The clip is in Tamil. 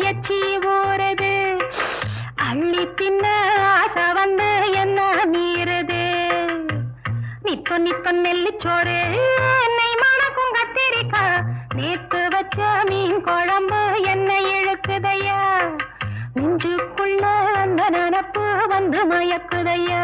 எச்சி ஊறுது. அள்ளி தின்ன ஆசை வந்து என்ன மீறுது. நித்தோ நித்தோ நெல்லிச்சோறு என்னை மணக்கும் கத்திரிக்காய். நேத்து வச்ச மீன் குழம்பு என்னை இழுக்குதையா. நெஞ்சுக்குள்ள அந்த நினப்பு வந்து மயக்குதையா.